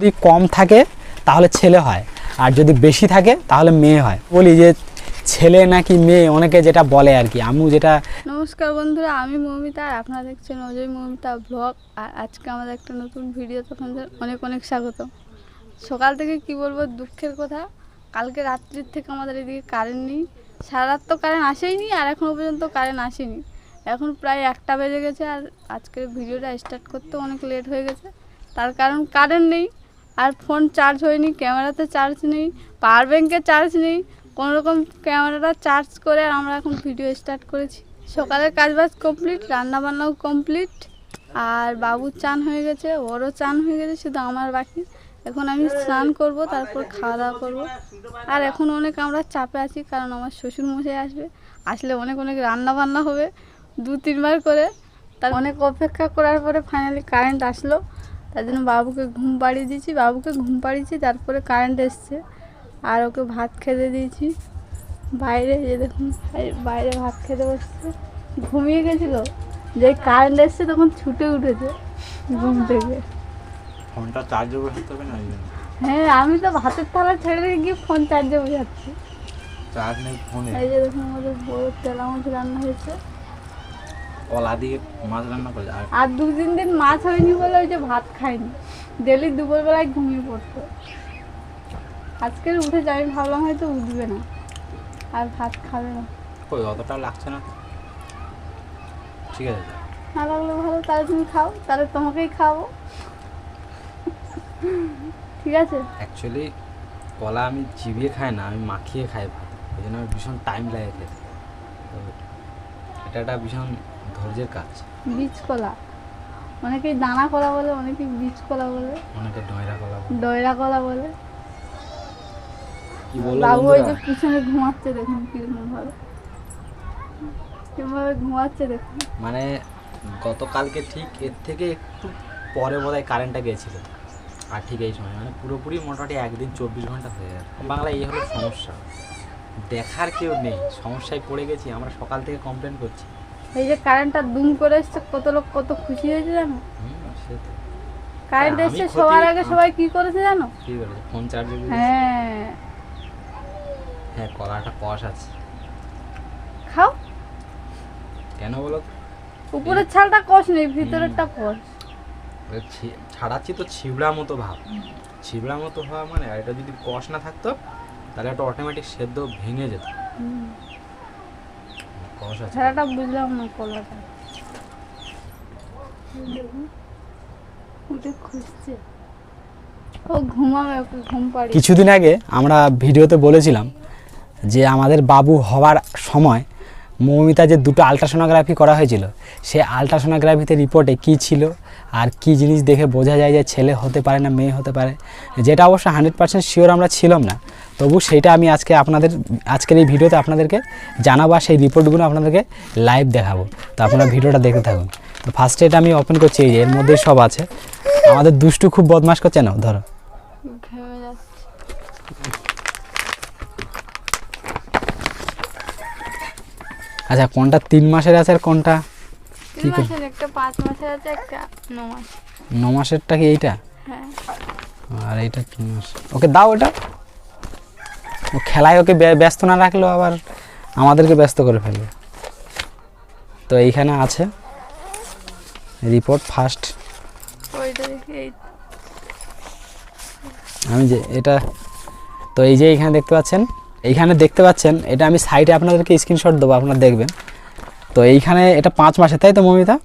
যদি কম থাকে, তাহলে ছেলে হয়। আর যদি বেশি থাকে, তাহলে মেয়ে হয়। বলি যে, ছেলে নাকি মেয়ে? অনেকে যেটা বলে আর কি। আমি যেটা নমস্কার বন্ধুরা, আমি মৌমিতা আর আপনারা দেখছেন অজয় মৌমিতা ব্লগ। আর আজকে আমাদের একটা নতুন ভিডিও আপনাদের অনেক অনেক স্বাগত। সকাল থেকে কি বলব, দুঃখের কথা। কালকে রাত্রির থেকে আমাদের এদিকে কারেন্ট নেই। সারা রাত তো কারেন্ট আসেইনি, আর এখনও পর্যন্ত কারেন্ট আসেনি। এখন প্রায় একটা বেজে গেছে, আর আজকের ভিডিওটা স্টার্ট করতে অনেক লেট হয়ে গেছে। তার কারণ কারেন্ট নেই। আর ফোন চার্জ হয়নি ক্যামেরাতে চার্জ নেই পাওয়ার ব্যাঙ্কে চার্জ নেই কোনো রকম ক্যামেরাটা চার্জ করে আর আমরা এখন ভিডিও স্টার্ট করেছি। সকালের কাজবাজ কমপ্লিট রান্নাবান্নাও কমপ্লিট আর বাবুর চান হয়ে গেছে, ওরও চান হয়ে গেছে, শুধু আমার বাকি। এখন আমি স্নান করব, তারপর খাওয়া দাওয়া করব। আর এখন অনেক আমরা চাপে আছি, কারণ আমার শ্বশুর মশাই আসবে। আসলে অনেক অনেক রান্না বান্না হবে দু তিনবার করে। তার অনেক অপেক্ষা করার পরে ফাইনালি কারেন্ট আসলো। তার জন্য বাবুকে ঘুম পাড়িয়ে দিয়েছি বাবুকে ঘুম পাড়িয়েছি তারপরে কারেন্ট এসছে। আর ওকে ভাত খেতে দিয়েছি। বাইরে যে দেখুন বাইরে ভাত খেতে বসছে। ঘুমিয়ে গেছিল? যে কারেন্ট এসছে তখন ছুটে উঠেছে ঘুম থেকে। ফোনটা চার্জে বসাতে হবে না হ্যাঁ আমি তো ভাতের থালা ছেড়ে দিয়ে গিয়ে ফোন চার্জে বোঝাচ্ছি চার্জ নেই ফোনে এই যে দেখুন আমাদের বড় তেলা মাছ রান্না হয়েছে। কলা দিয়ে মাছ রান্না করে আর আর দু তিন দিন মাছ হয়নি বলে ওই যে ভাত খায়নি ডেলি দুপুরবেলায় ঘুমিয়ে পড়তো। আজকের উঠেছে আমি ভাবলাম হয়তো উঠবে না। আর ভাত খাবে না। কই অতটা লাগছে না? ঠিক আছে। না লাগলে ভালো তাহলে তুমি খাও তাহলে তোমাকেই খাব। ঠিক আছে? অ্যাকচুয়ালি কলা আমি চিবিয়ে খাই না আমি মাখিয়ে খাই ভাত। ওই জন্য আমার ভীষণ টাইম লাগে খেতে। এটা একটা ভীষণ ধৈর্যের কাজ। বীজ কলা অনেকেই দানা কলা বলে অনেকেই বীজ কলা বলে। অনেকে ডয়রা কলা বলে। দয়রা কলা বলে। কি বলব বাবু ওই যে পিছনে ঘুমাচ্ছে দেখুন কীরকম ভাবে। কীভাবে ঘুমাচ্ছে দেখুন। মানে গতকালকে ঠিক এর থেকে একটু পরে বোধহয় কারেন্টটা গেছিল। আর ঠিক এই সময় মানে পুরোপুরি মোটামুটি একদিন চব্বিশ ঘণ্টা হয়ে গেছে বাংলায় এই হলো সমস্যা। দেখার কেউ নেই। সমস্যায় পড়ে গেছি আমরা সকাল থেকে কমপ্লেন করছি। এই যে কারেন্টটা দুম করে এসছে কত লোক কত খুশি হয়েছে জানো? কারেন্ট এসছে সবার আগে সবাই কি করেছে জানো? কি করেছে? ফোন চার্জে হ্যাঁ। হ্যাঁ কলাটা কষ আছে। খাও। কেন বলো উপরের ছালটা কষ নেই ভিতরেরটা কষ। ছাড়াচ্ছি তো ছিবড়া মতো ভাব। ছিবড়া মতো হওয়া মানে আর এটা যদি কষ না থাকতো তাহলে একটা অটোমেটিক সেদ্ধ ভেঙে যেত। আছে বুঝলাম না কলাটা। উঠে খুঁজছে। ও ঘুমাবে ঘুম পাড়ি কিছুদিন আগে আমরা ভিডিওতে বলেছিলাম যে আমাদের বাবু হওয়ার সময় মৌমিতা যে দুটো আলট্রাসোনোগ্রাফি করা হয়েছিল সে আলট্রাসোনোগ্রাফিতে রিপোর্টে কি ছিল আর কি জিনিস দেখে বোঝা যায় যে ছেলে হতে পারে না মেয়ে হতে পারে, যেটা অবশ্য হান্ড্রেড পার্সেন্ট শিওর আমরা ছিলাম না। তবু সেইটা আমি আজকে আপনাদের, আজকের এই ভিডিওতে আপনাদেরকে জানাব সেই রিপোর্টগুলো আপনাদেরকে লাইভ দেখাবো। তো আপনারা ভিডিওটা দেখতে থাকুন। তো ফার্স্টে এটা আমি ওপেন করছি, এই যে এর মধ্যেই সব আছে। আমাদের দুষ্টু খুব বদমাশ করছে না ধরো। আচ্ছা কোনটা তিন মাসের আছে আর কোনটা? আছে। মাসের একটা পাঁচ মাসের আছে একটা ন মাস। ন মাসেরটা কি এইটা? হ্যাঁ। আর এইটা তিন মাস। ওকে দাও ওটা ও খেলায় ওকে ব্যস্ত না রাখলেও আবার আমাদেরকে ব্যস্ত করে ফেলবে। তো এইখানে আছে। Report first. আমি যে এটা তো এই যে এইখানে দেখতে পাচ্ছেন এইখানে দেখতে পাচ্ছেন এটা আমি সাইডে আপনাদেরকে স্ক্রিনশট দেবো আপনারা দেখবেন। তো এইখানে এটা পাঁচ মাসে তাই তো মমিতা?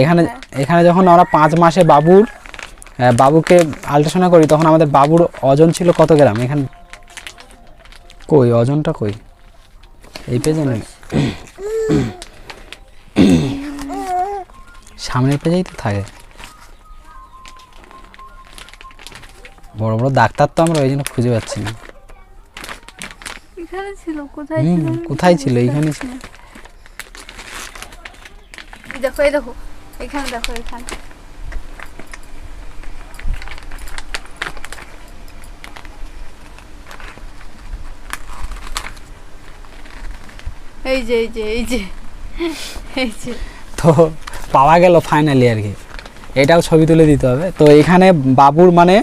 এখানে। এখানে যখন আমরা পাঁচ মাসে বাবুর বাবুকে আল্ট্রাসাউন্ড করি তখন আমাদের বাবুর ওজন ছিল কত গ্রাম? এখানে কই ওজনটা কই? এই পেজে নেই। সামনের পেজেই তো থাকে। বড় বড় ডাক্তার তো আমরা ওই জন্য খুঁজে পাচ্ছি না। কোথায় ছিল? কোথায় ছিল? এইখানে। এই দেখো এই দেখো এখানে দেখো এখানে। এই যে এই যে এই যে এই যে। তো পাওয়া গেল ফাইনালি আর কি। এটাও ছবি তুলে দিতে হবে। তো এখানে বাবুর মানে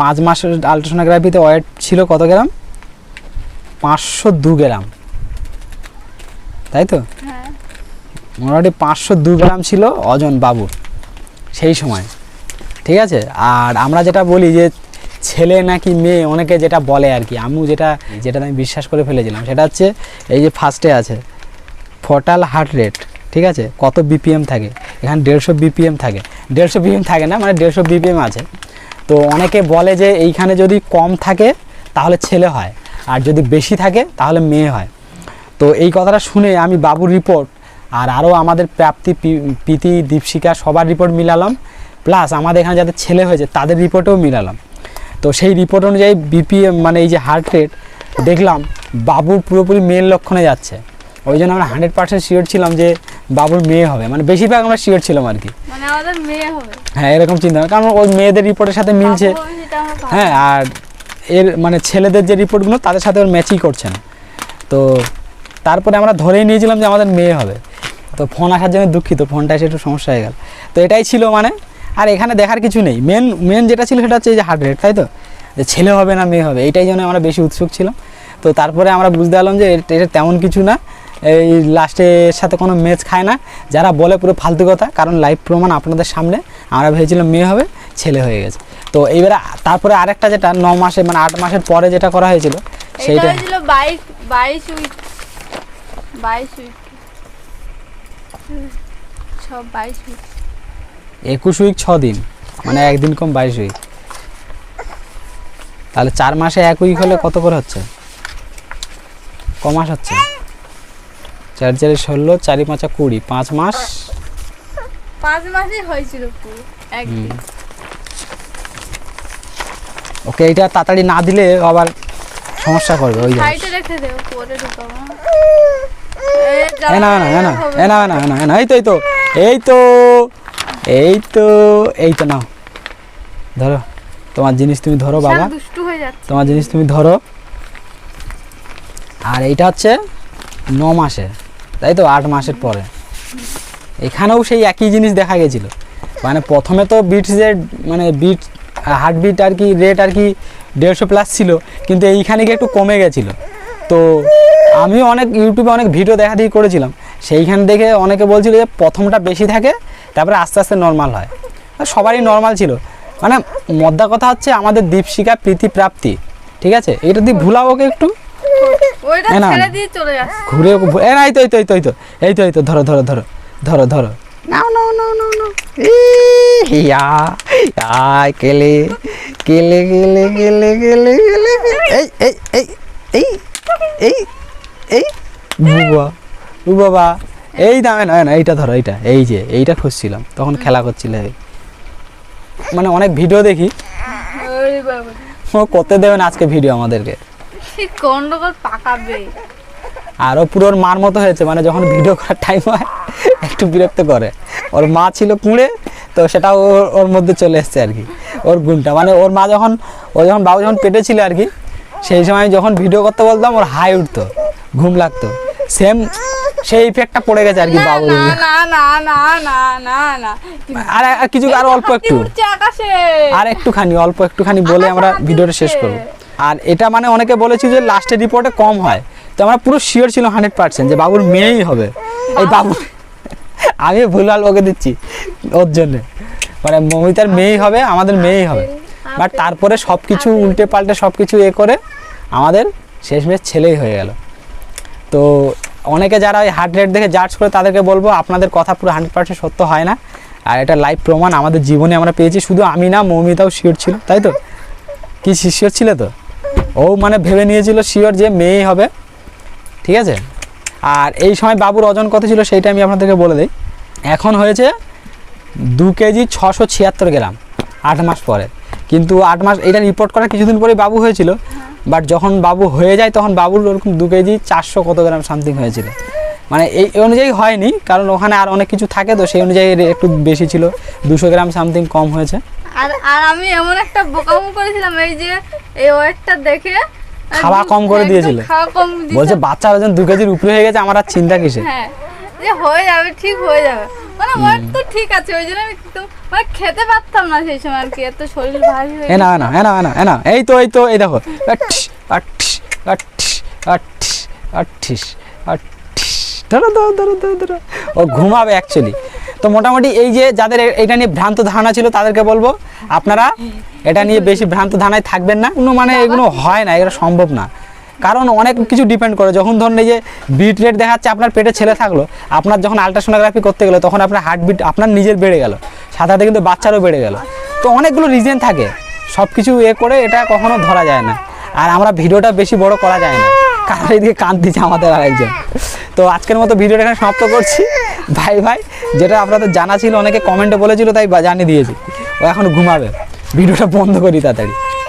পাঁচ মাসের আলট্রাসোনোগ্রাফিতে ওয়েট ছিল কত গ্রাম? পাঁচশো দু গ্রাম। তাই তো? হ্যাঁ। মোটামুটি পাঁচশো দু গ্রাম ছিল অজন বাবুর, সেই সময়। ঠিক আছে? আর আমরা যেটা বলি যে ছেলে নাকি মেয়ে, অনেকে যেটা বলে আর কি। আমিও যেটা যেটা আমি বিশ্বাস করে ফেলেছিলাম, সেটা হচ্ছে এই যে ফার্স্টে আছে, ফটাল হার্ট রেট ঠিক আছে? কত বিপিএম থাকে? এখানে দেড়শো বিপিএম থাকে। দেড়শো বিপিএম থাকে না মানে দেড়শো বিপিএম আছে। তো অনেকে বলে যে এইখানে যদি কম থাকে, তাহলে ছেলে হয়। আর যদি বেশি থাকে, তাহলে মেয়ে হয়। তো এই কথাটা শুনে আমি বাবুর রিপোর্ট আর আরও আমাদের প্রাপ্তি প্রীতি দীপশিকা সবার রিপোর্ট মিলালাম। প্লাস আমাদের এখানে যাদের ছেলে হয়েছে তাদের রিপোর্টেও মিলালাম। তো সেই রিপোর্ট অনুযায়ী বিপিএম মানে এই যে হার্ট রেট দেখলাম বাবুর পুরোপুরি মেয়ের লক্ষণে যাচ্ছে। ওই জন্য আমরা হান্ড্রেড পার্সেন্ট শিওর ছিলাম যে বাবুর মেয়ে হবে। মানে বেশিরভাগ আমরা শিওর ছিলাম আর কি। মানে হ্যাঁ এরকম চিন্তা। কারণ ওই মেয়েদের রিপোর্টের সাথে মিলছে। হ্যাঁ আর এর মানে ছেলেদের যে রিপোর্টগুলো তাদের সাথে ওর ম্যাচই করছে না। তো তারপরে আমরা ধরেই নিয়েছিলাম যে আমাদের মেয়ে হবে। তো ফোন আসার জন্য দুঃখিত ফোনটা এসে একটু সমস্যা হয়ে গেল। তো এটাই ছিল মানে আর এখানে দেখার কিছু নেই। মেন মেন যেটা ছিল সেটা হচ্ছে এই যে হার্ট রেট তাই তো? যে ছেলে হবে না মেয়ে হবে এটাই জন্য আমরা বেশি উৎসুক ছিলাম। তো তারপরে আমরা বুঝতে পারলাম যে এটা তেমন কিছু না। এই লাস্টের সাথে কোনো ম্যাচ খায় না। যারা বলে পুরো ফালতু কথা কারণ লাইভ প্রমাণ আপনাদের সামনে। আমরা ভেবেছিলাম মেয়ে হবে ছেলে হয়ে গেছে। তো এইবারে তারপরে আরেকটা যেটা ন মাসে মানে আট মাসের পরে যেটা করা হয়েছিল সেইটা হয়েছিল বাইশ বাইশ উইক বাইশ উইক। সব বাইশ উইক একুশ উইক ছ দিন। মানে একদিন কম বাইশ উইক তাহলে চার মাসে এক উইক হলে কত করে হচ্ছে? ক মাস হচ্ছে? চার চারি ষোলো চারি পাঁচা কুড়ি। পাঁচ মাস? পাঁচ মাসে হয়েছিল ওকে এটা তাড়াতাড়ি না দিলে আবার সমস্যা করবে ওই রেখে দেবো পরে ঢুকাবো না। এ এ না না না না না না না এই তো এই তো এই তো এই তো এই তো নাও। ধরো তোমার জিনিস তুমি ধরো বাবা। সব দুষ্টু যাচ্ছে। তোমার জিনিস তুমি ধরো। আর এইটা হচ্ছে ন মাসে তাই তো? আট মাসের পরে। এখানেও সেই একই জিনিস দেখা গেছিল। মানে প্রথমে তো বিটসের মানে বিট হার্টবিট আর কি রেট আর কি দেড়শো প্লাস ছিল কিন্তু এইখানে গিয়ে একটু কমে গেছিল। তো আমিও অনেক ইউটিউবে অনেক ভিডিও দেখা দেখি করেছিলাম। সেইখান দেখে অনেকে বলছিল যে প্রথমটা বেশি থাকে তারপরে আস্তে আস্তে নর্মাল হয়। সবারই নর্মাল ছিল। মানে মদ্দা কথা হচ্ছে আমাদের দীপশিকা প্রীতি প্রাপ্তি ঠিক আছে? এটা দিয়ে ভুলাও ওকে একটু। ঘুরে এই তো এই তো এই তো এই তো এই তো এই তো ধরো ধরো ধরো ধরো ধরো। নাও নাও নাও নাও নাও। ইয়া কেলে কেলে কেলে কেলে কেলে কেলে এই এই এই এই এই এই বুবা বাবা এই দামে না না এইটা ধরো এইটা এই যে এইটা খুঁজছিলাম তখন খেলা করছিলে। মানে অনেক ভিডিও দেখি। ও করতে দেবেন আজকে ভিডিও আমাদেরকে। গন্ডগোল পাকাবে। আরও পুরো ওর মার মতো হয়েছে মানে যখন ভিডিও করার টাইম হয় একটু বিরক্ত করে। ওর মা ছিল কুঁড়ে তো সেটা ওর ওর মধ্যে চলে এসছে আর কি ওর গুণটা মানে ওর মা যখন ও যখন বাবু যখন পেটে ছিল আর কি সেই সময় যখন ভিডিও করতে বলতাম ওর হাই উঠতো ঘুম লাগতো। সেম সেই ইফেক্টটা পড়ে গেছে আর কি না বাবুর না না না না না না। আর কিছু আর অল্প একটু। আর একটুখানি অল্প একটুখানি বলে আমরা ভিডিওটা শেষ। করব। আর এটা মানে অনেকে বলেছি যে লাস্টের রিপোর্টে কম হয়। তো আমরা পুরো শিওর ছিল হান্ড্রেড পার্সেন্ট যে বাবুর মেয়েই হবে। এই বাবু আমি ভুলভাল ওকে দিচ্ছি ওর জন্যে। মানে মমিতার মেয়েই হবে আমাদের মেয়েই হবে। বাট তারপরে সব কিছু উল্টে পাল্টে সব কিছু এ করে আমাদের শেষমেশ ছেলেই হয়ে গেল। তো অনেকে যারা ওই হার্ট রেট দেখে জাজ করে তাদেরকে বলব আপনাদের কথা পুরো হান্ড্রেড পার্সেন্ট সত্য হয় না। আর এটা লাইভ প্রমাণ আমাদের জীবনে আমরা পেয়েছি। শুধু আমি না মৌমিতাও শিওর ছিল তাই তো? কি শিওর ছিল তো? ও মানে ভেবে নিয়েছিল শিওর যে মেয়েই হবে। ঠিক আছে? আর এই সময় বাবুর ওজন কত ছিল সেইটা আমি আপনাদেরকে বলে দিই। এখন হয়েছে দু কেজি ছশো ছিয়াত্তর গ্রাম আট মাস পরে। কিন্তু আট মাস এটা রিপোর্ট করার কিছুদিন পরেই বাবু হয়েছিল। বাট যখন বাবু হয়ে যায় তখন বাবুর ওরকম দু কেজি চারশো কত গ্রাম সামথিং হয়েছিল। মানে এই অনুযায়ী হয়নি কারণ ওখানে আর অনেক কিছু থাকে তো সেই অনুযায়ী একটু বেশি ছিল। দুশো গ্রাম সামথিং কম হয়েছে। আর আর আমি এমন একটা বোকামো করেছিলাম এই যে এই ওয়েটটা দেখে খাওয়া কম করে দিয়েছিলে? বলছে বাচ্চা ওজন দু কেজির উপরে হয়ে গেছে আমার আর চিন্তা কিসে হ্যাঁ। যে হয়ে যাবে ঠিক হয়ে যাবে। মানে ওয়েট তো ঠিক আছে ওই জন্য আমি একদম মানে খেতে পারতাম না সেই সময় আর কি এত শরীর ভারী হয়ে এ না এ না এ না এ না এ না এই তো এই তো এই দেখো। আটস আটস আটস আটস আটস ধরো ধরো ধরো ধরো ধরো। ও ঘুমাবে অ্যাকচুয়ালি তো মোটামুটি এই যে যাদের এটা নিয়ে ভ্রান্ত ধারণা ছিল তাদেরকে বলব আপনারা এটা নিয়ে বেশি ভ্রান্ত ধারণায় থাকবেন না। কোনো মানে এগুলো হয় না এগুলো সম্ভব না। কারণ অনেক কিছু ডিপেন্ড করে। যখন ধরুন এই যে বিট রেট দেখাচ্ছে, আপনার পেটে ছেলে থাকল, আপনার যখন আলট্রাসোনোগ্রাফি করতে গেলো, তখন আপনার হার্টবিট আপনার নিজের বেড়ে গেল। সাথে কিন্তু বাচ্চারও বেড়ে গেল। তো অনেকগুলো রিজন থাকে। সব কিছু এ করে এটা কখনো ধরা যায় না। আর আমরা ভিডিওটা বেশি বড় করা যায় না। কারণ এদিকে কান দিচ্ছে আমাদের আরেকজন। তো আজকের মতো ভিডিওটা এখানে সমাপ্ত করছি। ভাই ভাই, যেটা আপনাদের জানা ছিল, অনেকে কমেন্টে বলেছিল, তাই জানিয়ে দিয়েছি। ও এখন ঘুমাবে। ভিডিওটা বন্ধ করি তাড়াতাড়ি।